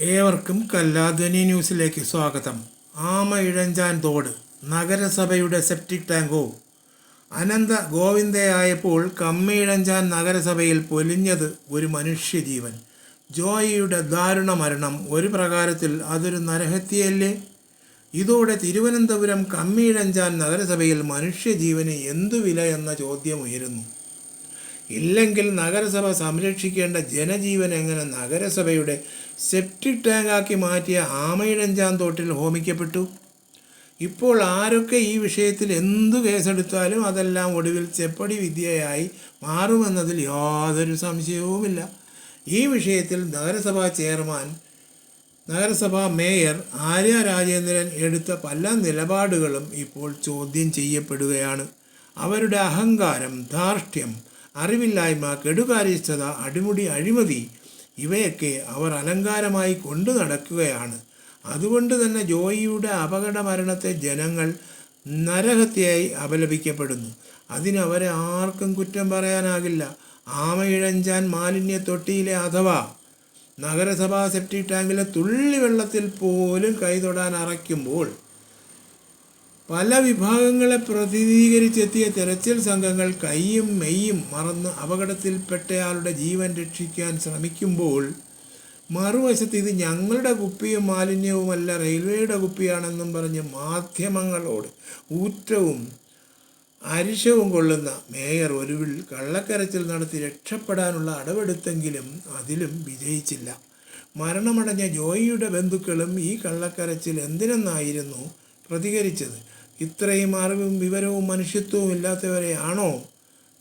ഏവർക്കും കല്ലാധ്വനി ന്യൂസിലേക്ക് സ്വാഗതം. ആമ ഇഴഞ്ചാൻ തോട് നഗരസഭയുടെ സെപ്റ്റിക് ടാങ്കോ അനന്ത ഗോവിന്ദയായപ്പോൾ കമ്മിയിഴഞ്ചാൻ നഗരസഭയിൽ പൊലിഞ്ഞത് ഒരു മനുഷ്യജീവൻ. ജോയിയുടെ ദാരുണ മരണം ഒരു പ്രകാരത്തിൽ അതൊരു നരഹത്യയല്ലേ? ഇതോടെ തിരുവനന്തപുരം കമ്മിയിഴഞ്ചാൻ നഗരസഭയിൽ മനുഷ്യജീവന് എന്തു വില എന്ന ചോദ്യം ഉയരുന്നു. ഇല്ലെങ്കിൽ നഗരസഭ സംരക്ഷിക്കേണ്ട ജനജീവൻ എങ്ങനെ നഗരസഭയുടെ സെപ്റ്റിക് ടാങ്കാക്കി മാറ്റിയ ആമയിടഞ്ചാൻ തോട്ടിൽ ഹോമിക്കപ്പെട്ടു? ഇപ്പോൾ ആരൊക്കെ ഈ വിഷയത്തിൽ എന്തു കേസെടുത്താലും അതെല്ലാം ഒടുവിൽ ചെപ്പടി വിദ്യയായി മാറുമെന്നതിൽ യാതൊരു സംശയവുമില്ല. ഈ വിഷയത്തിൽ നഗരസഭാ ചെയർമാൻ നഗരസഭാ മേയർ ആര്യ രാജേന്ദ്രൻ എടുത്ത പല നിലപാടുകളും ഇപ്പോൾ ചോദ്യം ചെയ്യപ്പെടുകയാണ്. അവരുടെ അഹങ്കാരം ധാർഷ്ട്യം അറിവില്ലായ്മ കെടുകാര്യസ്ഥത അടിമുടി അഴിമതി ഇവയൊക്കെ അവർ അലങ്കാരമായി കൊണ്ടു നടക്കുകയാണ്. അതുകൊണ്ട് തന്നെ ജോയിയുടെ അപകട മരണത്തെ ജനങ്ങൾ നരഹത്യയായി അപലപിക്കപ്പെടുന്നു. അതിനവരെ ആർക്കും കുറ്റം പറയാനാകില്ല. ആമയിഴഞ്ചാൻ മാലിന്യ തൊട്ടിയിലെ അഥവാ നഗരസഭാ സെപ്റ്റിക് ടാങ്കിലെ തുള്ളി വെള്ളത്തിൽ പോലും കൈതൊടാൻ അറയ്ക്കുമ്പോൾ പല വിഭാഗങ്ങളെ പ്രതിനിധീകരിച്ചെത്തിയ തെരച്ചിൽ സംഘങ്ങൾ കൈയും മെയ്യും മറന്ന് അപകടത്തിൽപ്പെട്ടയാളുടെ ജീവൻ രക്ഷിക്കാൻ ശ്രമിക്കുമ്പോൾ മറുവശത്ത് ഇത് ഞങ്ങളുടെ കുപ്പിയും മാലിന്യവുമല്ല റെയിൽവേയുടെ കുപ്പിയാണെന്നും പറഞ്ഞ് മാധ്യമങ്ങളോട് ഊറ്റവും അരിശവും കൊള്ളുന്ന മേയർ ഒരുവിൽ കള്ളക്കരച്ചിൽ നടത്തി രക്ഷപ്പെടാനുള്ള അടവെടുത്തെങ്കിലും അതിലും വിജയിച്ചില്ല. മരണമടഞ്ഞ ജോയിയുടെ ബന്ധുക്കളും ഈ കള്ളക്കരച്ചിൽ എന്തിനെന്നായിരുന്നു പ്രതികരിച്ചത്. ഇത്രയും അറിവും വിവരവും മനുഷ്യത്വവും ഇല്ലാത്തവരെയാണോ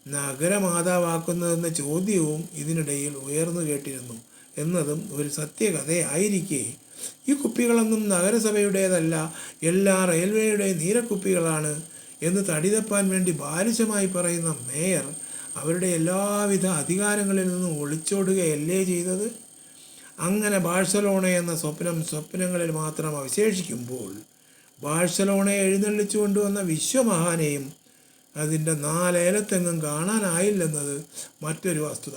നഗരമാതാവാക്കുന്നതെന്ന ചോദ്യവും ഇതിനിടയിൽ ഉയർന്നു കേട്ടിരുന്നു. എന്നതും ഒരു സത്യകഥയായിരിക്കെ. ഈ കുപ്പികളൊന്നും നഗരസഭയുടേതല്ല എല്ലാ റെയിൽവേയുടെ നീരക്കുപ്പികളാണ് എന്ന് തടിതപ്പാൻ വേണ്ടി ബാലിശമായി പറയുന്ന മേയർ അവരുടെ എല്ലാവിധ അധികാരങ്ങളിൽ നിന്നും ഒളിച്ചോടുകയല്ലേ ചെയ്തത്? അങ്ങനെ ബാഴ്സലോണ എന്ന സ്വപ്നം സ്വപ്നങ്ങളിൽ മാത്രം അവശേഷിക്കുമ്പോൾ ബാഴ്സലോണയെ എഴുന്നള്ളിച്ചു കൊണ്ടുവന്ന വിശ്വമഹാനെയും അതിന്റെ നാലേലത്തെങ്ങും കാണാനായില്ലെന്നത് മറ്റൊരു വസ്തുത.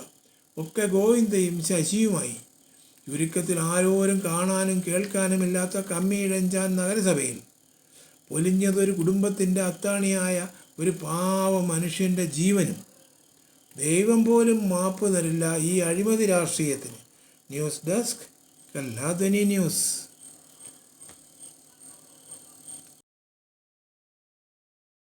ഒക്കെ ഗോവിന്ദയും ശശിയുമായി. ചുരുക്കത്തിൽ ആരോരും കാണാനും കേൾക്കാനും കേൾക്കാനുമില്ലാത്ത കമ്മിയിഴഞ്ചാൻ നഗരസഭയിൽ പൊലിഞ്ഞതൊരു കുടുംബത്തിന്റെ അത്താണിയായ ഒരു പാവ മനുഷ്യന്റെ ജീവനും. ദൈവം പോലും മാപ്പ് തരില്ല ഈ അഴിമതി രാഷ്ട്രീയത്തിന്. News desk Kalladhwani news.